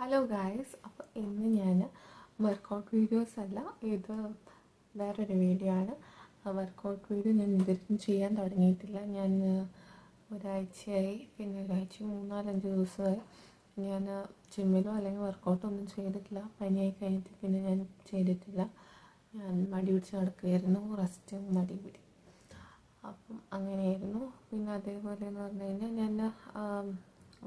Hello guys അപ്പോൾ ഇന്ന് ഞാൻ വർക്കൗട്ട് വീഡിയോസ് അല്ല ഇത് വേറൊരു വീഡിയോ ആണ്. വർക്കൗട്ട് വീഡിയോ ഞാൻ ഇതിലും ചെയ്യാൻ തുടങ്ങിയിട്ടില്ല. ഞാൻ ഒരാഴ്ചയായി. പിന്നെ ഒരാഴ്ച മൂന്നാലഞ്ച് ദിവസമായി. ഞാൻ ജിമ്മിലോ അല്ലെങ്കിൽ വർക്കൗട്ടോ ഒന്നും ചെയ്തിട്ടില്ല. പനിയായി കഴിഞ്ഞിട്ട് പിന്നെ ഞാൻ ചെയ്തിട്ടില്ല. ഞാൻ മടി പിടിച്ച് നടക്കുകയായിരുന്നു. റെസ്റ്റ് മടി പിടി. അപ്പം അങ്ങനെയായിരുന്നു. പിന്നെ അതേപോലെ എന്ന് പറഞ്ഞു കഴിഞ്ഞാൽ ഞാൻ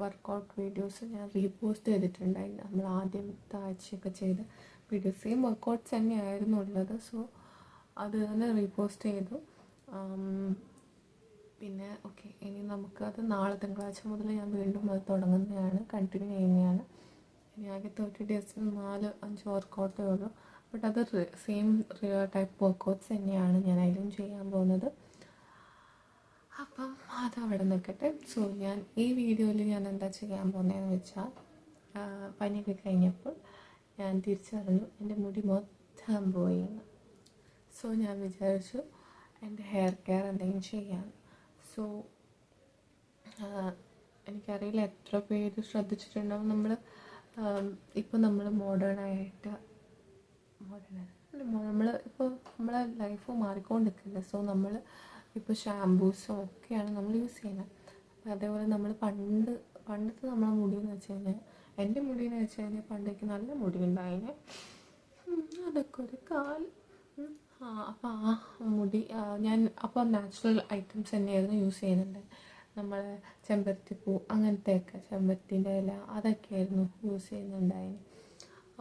വർക്കൗട്ട് വീഡിയോസ് ഞാൻ റീപോസ്റ്റ് ചെയ്തിട്ടുണ്ടായിരുന്നു. നമ്മൾ ആദ്യത്തെ ആഴ്ചയൊക്കെ ചെയ്ത വീഡിയോസ് സെയിം വർക്കൗട്ട്സ് തന്നെയായിരുന്നു ഉള്ളത്. സോ അത് തന്നെ റീപോസ്റ്റ് ചെയ്തു. പിന്നെ ഓക്കെ ഇനി നമുക്കത് നാളെ തിങ്കളാഴ്ച മുതൽ ഞാൻ വീണ്ടും അത് തുടങ്ങുന്നതാണ് കണ്ടിന്യൂ ചെയ്യുന്നതാണ്. ഇനി ആകെ തേർട്ടി ഡേയ്സിൽ നാല് അഞ്ച് വർക്കൗട്ടേ ഉള്ളൂ. ബട്ട് അത് സെയിം ടൈപ്പ് വർക്കൗട്ട്സ് തന്നെയാണ് ഞാൻ അതിലും ചെയ്യാൻ പോകുന്നത്. അത് അവിടെ നിൽക്കട്ടെ. സോ ഞാൻ ഈ വീഡിയോയിൽ ഞാൻ എന്താ ചെയ്യാൻ പോകുന്നതെന്ന് വെച്ചാൽ പനിയൊക്കെ കഴിഞ്ഞപ്പോൾ ഞാൻ തിരിച്ചറിഞ്ഞു എന്റെ മുടി മൊത്തം പോയി സോ ഞാൻ വിചാരിച്ചു എന്റെ ഹെയർ കെയർ എന്തെങ്കിലും ചെയ്യാം. സോ എനിക്കറിയില്ല എത്ര പേര് ശ്രദ്ധിച്ചിട്ടുണ്ടാവും നമ്മൾ ഇപ്പോൾ നമ്മൾ മോഡേണായിട്ട് മോഡേണായിട്ട് നമ്മൾ ഇപ്പോൾ നമ്മളെ ലൈഫ് മാറിക്കൊണ്ടിരിക്കില്ല? സോ നമ്മൾ ഇപ്പോൾ ഷാംപൂസും ഒക്കെയാണ് നമ്മൾ യൂസ് ചെയ്യുന്നത് അപ്പോൾ അതേപോലെ നമ്മൾ പണ്ട് പണ്ടത്തെ നമ്മളെ മുടി എന്ന് വെച്ച് കഴിഞ്ഞാൽ എന്റെ മുടി എന്ന് വെച്ച് കഴിഞ്ഞാൽ പണ്ടേക്ക് നല്ല മുടി ഉണ്ടായിന്. അതൊക്കെ ഒരു കാൽ ആ അപ്പോൾ ആ മുടി ഞാൻ അപ്പോൾ നാച്ചുറൽ ഐറ്റംസ് തന്നെയായിരുന്നു യൂസ് ചെയ്യുന്നുണ്ട്. നമ്മൾ ചെമ്പരത്തിപ്പൂ അങ്ങനത്തെയൊക്കെ ചെമ്പരത്തിന്റെ ഇല അതൊക്കെയായിരുന്നു യൂസ് ചെയ്യുന്നുണ്ടായിന്.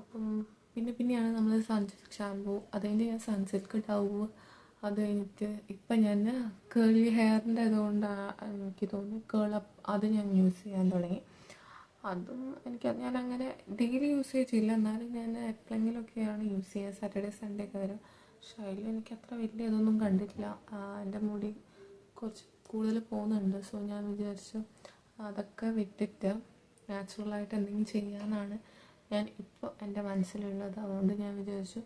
അപ്പം പിന്നെ പിന്നെയാണ് നമ്മൾ സൺസിൽക്ക് ഷാമ്പൂ അത് ഞാൻ സൺസിൽക്ക് ഡവ് അത് കഴിഞ്ഞിട്ട് ഇപ്പം ഞാൻ കേളി ഹെയറിന്റെ ഇതുകൊണ്ടാണ് എനിക്ക് തോന്നുന്നു കേളപ്പ് അത് ഞാൻ യൂസ് ചെയ്യാൻ തുടങ്ങി. അതും എനിക്ക് ഞാൻ അങ്ങനെ ഡെയിലി യൂസ് ഇല്ല എന്നാലും ഞാൻ എപ്പോഴെങ്കിലുമൊക്കെയാണ് യൂസ് ചെയ്യുക. സാറ്റർഡേ സൺഡേ ഒക്കെ വരും. പക്ഷേ അതിൽ എനിക്ക് അത്ര വലിയ ഇതൊന്നും കണ്ടിട്ടില്ല. എന്റെ മുടി കുറച്ച് കൂടുതൽ പോകുന്നുണ്ട്. സോ ഞാൻ വിചാരിച്ചു അതൊക്കെ വിട്ടിട്ട് നാച്ചുറലായിട്ട് എന്തെങ്കിലും ചെയ്യാനാണ് ഞാൻ ഇപ്പോൾ എന്റെ മനസ്സിലുള്ളത്. അതുകൊണ്ട് ഞാൻ വിചാരിച്ചു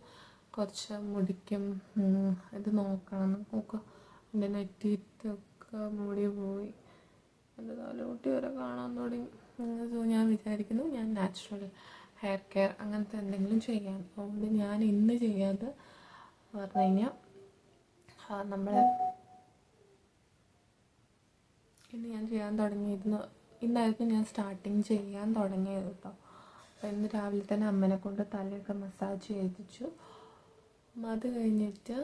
കുറച്ച് മുടിക്കും ഇത് നോക്കണം. നോക്കുക എന്റെ നെറ്റിയിട്ടൊക്കെ മുടി പോയി. എന്റെ തലമുട്ടി വരെ കാണാൻ തുടങ്ങി. സോ ഞാൻ വിചാരിക്കുന്നു ഞാൻ നാച്ചുറൽ ഹെയർ കെയർ അങ്ങനത്തെ എന്തെങ്കിലും ചെയ്യാം. അതുകൊണ്ട് ഞാൻ ഇന്ന് ചെയ്യാതെ പറഞ്ഞു കഴിഞ്ഞാൽ നമ്മളെ ഇന്ന് ഞാൻ ചെയ്യാൻ തുടങ്ങിയിരുന്നു. ഇന്നായിരുന്നു ഞാൻ സ്റ്റാർട്ടിങ് ചെയ്യാൻ തുടങ്ങിയത് കേട്ടോ അപ്പോൾ ഇന്ന് രാവിലെ തന്നെ അമ്മനെ കൊണ്ട് തലയൊക്കെ മസാജ് ചെയ്യിച്ചു അത് കഴിഞ്ഞിട്ട്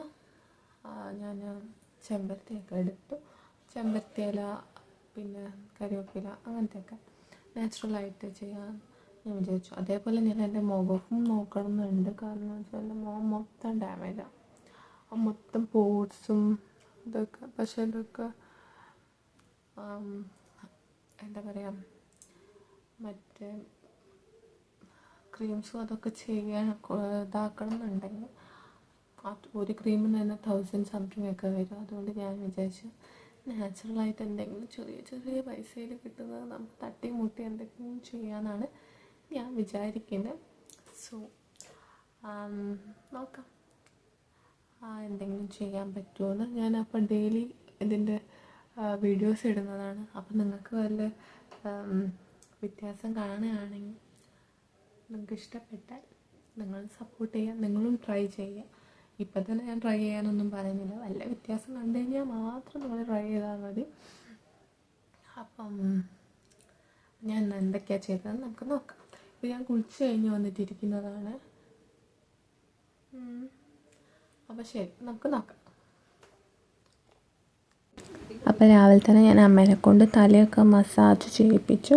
ഞാൻ ചെമ്പരത്തിയൊക്കെ എടുത്തു. ചെമ്പരത്തിയില പിന്നെ കരിവേപ്പില അങ്ങനത്തെയൊക്കെ നാച്ചുറലായിട്ട് ചെയ്യാൻ ഞാൻ വിചാരിച്ചു. അതേപോലെ ഞാൻ എന്റെ മുഖവും നോക്കണം എന്നുണ്ട് കാരണം എന്ന് വെച്ചാൽ എന്റെ മുഖം മൊത്തം ഡാമേജാണ് മൊത്തം പോട്സും ഇതൊക്കെ പക്ഷേ ഇതൊക്കെ എന്താ പറയുക മറ്റേ ക്രീംസും അതൊക്കെ ചെയ്യാൻ ഇതാക്കണം എന്നുണ്ടെങ്കിൽ ഒരു ക്രീമിന് തന്നെ തൗസൻഡ് സംതിങ് ഒക്കെ വരും. അതുകൊണ്ട് ഞാൻ വിചാരിച്ചു നാച്ചുറലായിട്ട് എന്തെങ്കിലും ചെറിയ ചെറിയ പൈസയിൽ കിട്ടുന്നത് നമുക്ക് തട്ടി മുട്ടി എന്തെങ്കിലും ചെയ്യാനാണ് ഞാൻ വിചാരിക്കുന്നത്. സോ നോക്കാം. ആ എന്തെങ്കിലും ചെയ്യാൻ പറ്റുമോ എന്ന് ഞാൻ അപ്പോൾ ഡെയിലി ഇതിന്റെ വീഡിയോസ് ഇടുന്നതാണ്. അപ്പം നിങ്ങൾക്ക് വല്ല വ്യത്യാസം കാണുകയാണെങ്കിൽ നിങ്ങൾക്ക് ഇഷ്ടപ്പെട്ടാൽ നിങ്ങൾ സപ്പോർട്ട് ചെയ്യുക നിങ്ങളും ട്രൈ ചെയ്യുക ഇപ്പം തന്നെ ഞാൻ ട്രൈ ചെയ്യാനൊന്നും പറയുന്നില്ല. വല്ല വ്യത്യാസം കണ്ടു കഴിഞ്ഞാൽ മാത്രം നമ്മൾ ട്രൈ ചെയ്താൽ മതി. അപ്പം ഞാൻ എന്തൊക്കെയാണ് ചെയ്തതെന്ന് നമുക്ക് നോക്കാം. ഇപ്പം ഞാൻ കുളിച്ച് കഴിഞ്ഞ് വന്നിട്ടിരിക്കുന്നതാണ്. അപ്പം ശരി നമുക്ക് നോക്കാം. അപ്പോൾ രാവിലെ തന്നെ ഞാൻ അമ്മേനെ കൊണ്ട് തലയൊക്കെ മസാജ് ചെയ്യിപ്പിച്ചു.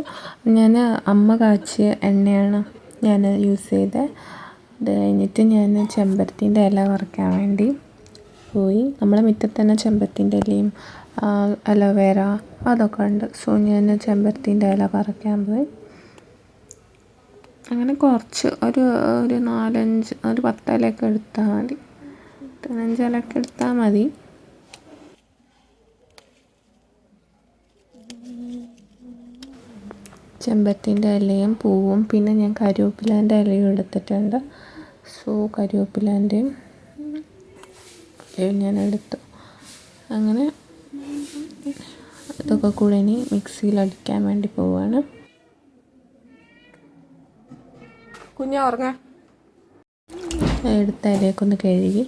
ഞാൻ അമ്മ കാച്ചിയ എണ്ണയാണ് ഞാൻ യൂസ് ചെയ്തത് അത് കഴിഞ്ഞിട്ട് ഞാൻ ചെമ്പരത്തിന്റെ ഇല വറക്കാൻ വേണ്ടി പോയി. നമ്മളെ മുറ്റത്ത് തന്നെ ചെമ്പരത്തിന്റെ ഇലയും അലോവേര അതൊക്കെ ഉണ്ട്. സോ ഞാൻ ചെമ്പരത്തിന്റെ ഇല പറിക്കാൻ പോയി. അങ്ങനെ കുറച്ച് ഒരു ഒരു നാലഞ്ച് ഒരു പത്തിലൊക്കെ എടുത്താൽ മതി. പതിനഞ്ചലൊക്കെ എടുത്താൽ മതി. ചെമ്പരത്തിന്റെ ഇലയും പൂവും. പിന്നെ ഞാൻ കരിവേപ്പിലേന്റെ ഇലയും എടുത്തിട്ടുണ്ട്. സോ കരിവേപ്പിലേന്റെയും ഇലയും ഞാൻ എടുത്തു. അങ്ങനെ ഇതൊക്കെ കൂടെ ഇനി മിക്സിയിൽ അടിക്കാൻ വേണ്ടി പോവാണ്. കുഞ്ഞ ഉറങ്ങ. എടുത്ത ഇലയൊക്കെ ഒന്ന് കഴുകി.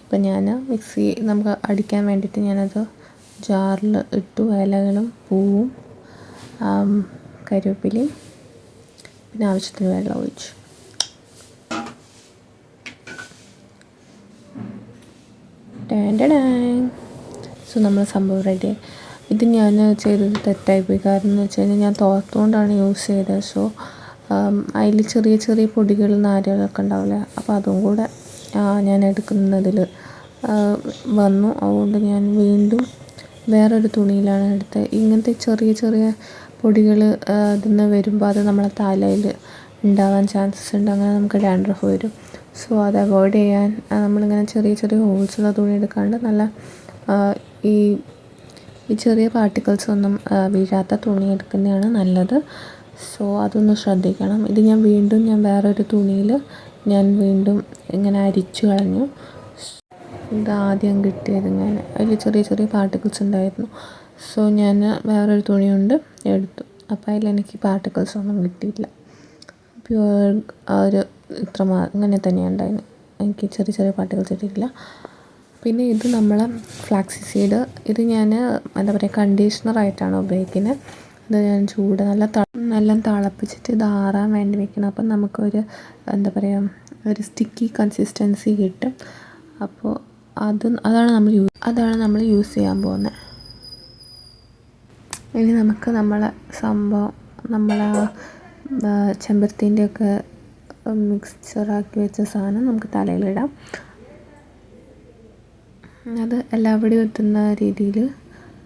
ഇപ്പം ഞാൻ മിക്സി നമുക്ക് അടിക്കാൻ വേണ്ടിയിട്ട് ഞാനത് ജാറിൽ ഇട്ടു. ഇലകളും പൂവും. കരിവേപ്പിലയും പിന്നെ ആവശ്യത്തിന് വെള്ളം ഒഴിച്ചു. സോ നമ്മൾ സംഭവം റെഡി ഇത് ഞാൻ ചെയ്തത് തെറ്റായിപ്പോയി കാരണം എന്ന് വെച്ച് കഴിഞ്ഞാൽ ഞാൻ തോർത്തുകൊണ്ടാണ് യൂസ് ചെയ്തത്. സോ അതിൽ ചെറിയ ചെറിയ പൊടികൾ നാരുകളൊക്കെ ഉണ്ടാവില്ല. അപ്പോൾ അതും കൂടെ ഞാൻ എടുക്കുന്നതിൽ വന്നു. അതുകൊണ്ട് ഞാൻ വീണ്ടും വേറൊരു തുണിയിലാണ് എടുത്തത്. ഇങ്ങനത്തെ ചെറിയ ചെറിയ പൊടികൾ അതിൽ നിന്ന് വരുമ്പോൾ അത് നമ്മളെ തലയിൽ ഉണ്ടാവാൻ ചാൻസസ് ഉണ്ട്. അങ്ങനെ നമുക്ക് ഡാൻഡ്രഫ് വരും. സോ അത് അവോയ്ഡ് ചെയ്യാൻ നമ്മളിങ്ങനെ ചെറിയ ചെറിയ ഹോൾസുള്ള തുണി എടുക്കാണ്ട് നല്ല ഈ ഈ ചെറിയ പാർട്ടിക്കിൾസ് ഒന്നും വീഴാത്ത തുണി എടുക്കുന്നതാണ് നല്ലത്. സോ അതൊന്ന് ശ്രദ്ധിക്കണം. ഇത് ഞാൻ വീണ്ടും ഞാൻ വേറൊരു തുണിയിൽ ഞാൻ വീണ്ടും ഇങ്ങനെ അരിച്ചു കളഞ്ഞു. ഇത് ആദ്യം കിട്ടിയത് ഞാൻ അതിൽ ചെറിയ ചെറിയ പാർട്ടിക്കിൾസ് ഉണ്ടായിരുന്നു. സോ ഞാൻ വേറൊരു തുണി കൊണ്ട് എടുത്തു. അപ്പോൾ അതിൽ എനിക്ക് പാർട്ടിക്കിൾസ് ഒന്നും കിട്ടിയില്ല. പ്യുവർ ആ ഒരു ഇത്ര മാ ഇങ്ങനെ തന്നെയാണ് ഉണ്ടായിരുന്നത് എനിക്ക് ചെറിയ ചെറിയ പാർട്ടിക്കിൾസ് കിട്ടിയിട്ടില്ല. പിന്നെ ഇത് നമ്മളെ ഫ്ലാക്സി സീഡ് ഇത് ഞാൻ എന്താ പറയുക കണ്ടീഷണറായിട്ടാണ് ഉപയോഗിക്കുന്നത് ഇത് ഞാൻ ചൂട് നല്ല ത നല്ല തിളപ്പിച്ചിട്ട് ഇത് ആറാൻ വേണ്ടി വെക്കണം. അപ്പം നമുക്കൊരു എന്താ പറയുക ഒരു സ്റ്റിക്കി കൺസിസ്റ്റൻസി കിട്ടും. അപ്പോൾ അത് അതാണ് നമ്മൾ യൂസ് അതാണ് നമ്മൾ യൂസ് ചെയ്യാൻ പോകുന്നത് ഇനി നമുക്ക് നമ്മളെ സംഭവം നമ്മളെ ചെമ്പരത്തിന്റെ ഒക്കെ മിക്സ്ചറാക്കി വെച്ച സാധനം നമുക്ക് തലയിലിടാം. അത് എല്ലാവിടെയും എത്തുന്ന രീതിയിൽ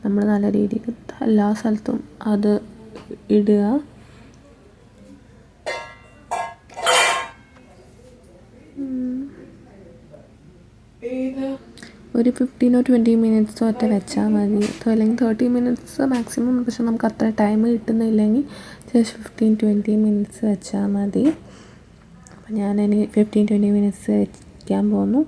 നമ്മൾ നല്ല രീതിയിൽ എല്ലാ സ്ഥലത്തും അത് ഇടുക. ഒരു ഫിഫ്റ്റീനോ ട്വന്റി മിനിറ്റ്സോ ഒറ്റ വെച്ചാൽ മതി. അല്ലെങ്കിൽ തേർട്ടി മിനിറ്റ്സ് മാക്സിമം പക്ഷെ നമുക്ക് അത്ര ടൈം കിട്ടുന്നില്ലെങ്കിൽ ജസ്റ്റ് ഫിഫ്റ്റീൻ ട്വന്റി മിനിറ്റ്സ് വെച്ചാൽ മതി. അപ്പം ഞാൻ ഇനി ഫിഫ്റ്റീൻ ട്വന്റി മിനിറ്റ്സ് വെക്കാൻ പോകുന്നു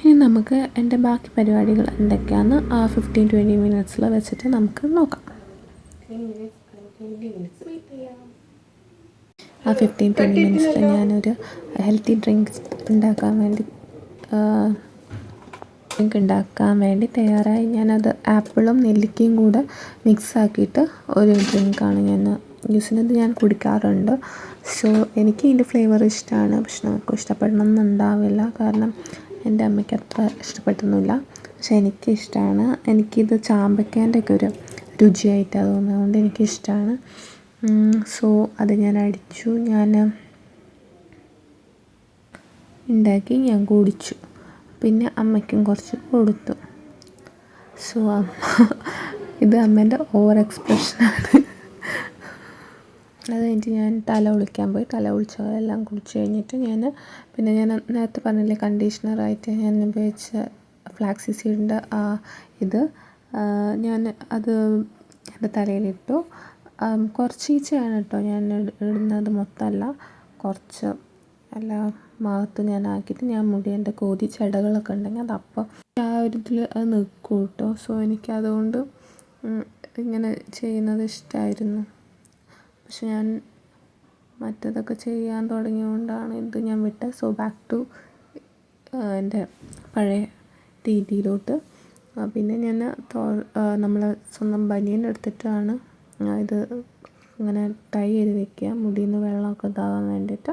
ഇനി നമുക്ക് എന്റെ ബാക്കി പരിപാടികൾ എന്തൊക്കെയാണെന്ന് ആ ഫിഫ്റ്റീൻ ട്വന്റി മിനിറ്റ്സിൽ വെച്ചിട്ട് നമുക്ക് നോക്കാം. ആ ഫിഫ്റ്റീൻ ട്വന്റി മിനിറ്റ്സിൽ ഞാനൊരു ഹെൽത്തി ഡ്രിങ്ക്സ് ഉണ്ടാക്കാൻ വേണ്ടി ഡ്രിങ്ക് ഉണ്ടാക്കാൻ വേണ്ടി തയ്യാറായി. ഞാനത് ആപ്പിളും നെല്ലിക്കയും കൂടെ മിക്സ് ആക്കിയിട്ട് ഒരു ഡ്രിങ്കാണ് ഞാൻ യൂസ് ചെയ്യുന്നത് ഞാൻ കുടിക്കാറുണ്ട്. സോ എനിക്ക് ഇതിന്റെ ഫ്ലേവർ ഇഷ്ടമാണ്. പക്ഷെ നമുക്ക് ഇഷ്ടപ്പെടണമെന്നുണ്ടാവില്ല കാരണം എന്റെ അമ്മയ്ക്ക് അത്ര ഇഷ്ടപ്പെട്ടൊന്നുമില്ല. പക്ഷെ എനിക്ക് ഇഷ്ടമാണ്. എനിക്കിത് ചാമ്പയ്ക്കേന്റെ ഒക്കെ ഒരു രുചിയായിട്ടാണ് തോന്നുന്നത് അതുകൊണ്ട് എനിക്കിഷ്ടമാണ് സോ അത് ഞാൻ അടിച്ചു. ഞാൻ ഉണ്ടാക്കി ഞാൻ കുടിച്ചു. പിന്നെ അമ്മയ്ക്കും കുറച്ച് കൊടുത്തു. സോ അമ്മ ഇത് അമ്മേന്റെ ഓവർ എക്സ്പ്രഷനാണ് അത് കഴിഞ്ഞിട്ട് ഞാൻ തല ഒളിക്കാൻ പോയി. തല ഒളിച്ചതെല്ലാം കുളിച്ച് കഴിഞ്ഞിട്ട് ഞാൻ പിന്നെ ഞാൻ നേരത്തെ പറഞ്ഞില്ലേ കണ്ടീഷണറായിട്ട് ഞാൻ ഉപയോഗിച്ച ഫ്ലാക്സി സീഡിന്റെ ആ ഇത് ഞാൻ അത് എന്റെ തലയിലിട്ടു. കുറച്ച് ഈച്ചയാണ് കേട്ടോ ഞാൻ ഇട- ഇടുന്നത് മൊത്തമല്ല. കുറച്ച് എല്ലാ ഭാഗത്തും ഞാൻ ആക്കിയിട്ട് ഞാൻ മുടി എന്റെ കോതി ചെടകളൊക്കെ ഉണ്ടെങ്കിൽ അത് അപ്പം ആ ഒരു ഇതിൽ അത് നിൽക്കും കേട്ടോ. സോ എനിക്കതുകൊണ്ട് അതുകൊണ്ട് ഇങ്ങനെ ചെയ്യുന്നത് ഇഷ്ടമായിരുന്നു പക്ഷെ ഞാൻ മറ്റതൊക്കെ ചെയ്യാൻ തുടങ്ങിയതുകൊണ്ടാണ് ഇത് ഞാൻ വിട്ടത്. സോ ബാക്ക് ടു എന്റെ പഴയ രീതിയിലോട്ട്. പിന്നെ ഞാൻ നമ്മൾ സ്വന്തം ബനിയൻ എടുത്തിട്ടാണ് ഇത് ഇങ്ങനെ ടൈ ചെയ്ത് വെക്കുക. മുടിയിൽ നിന്ന് വെള്ളമൊക്കെ ഇതാകാൻ വേണ്ടിയിട്ട്.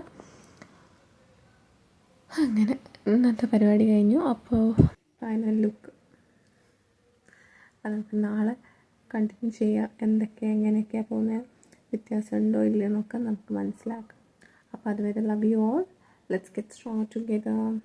അങ്ങനെ ഇന്നത്തെ പരിപാടി കഴിഞ്ഞു. അപ്പോൾ ഫൈനൽ ലുക്ക് അത് നമുക്ക് നാളെ കണ്ടിന്യൂ ചെയ്യാം. എന്തൊക്കെ എങ്ങനെയൊക്കെയാണ് പോകുന്നത്? വ്യത്യാസമുണ്ടോ ഇല്ലയെന്നൊക്കെ നമുക്ക് മനസ്സിലാക്കാം. അപ്പോൾ അതുവരെ love you all let's get strong together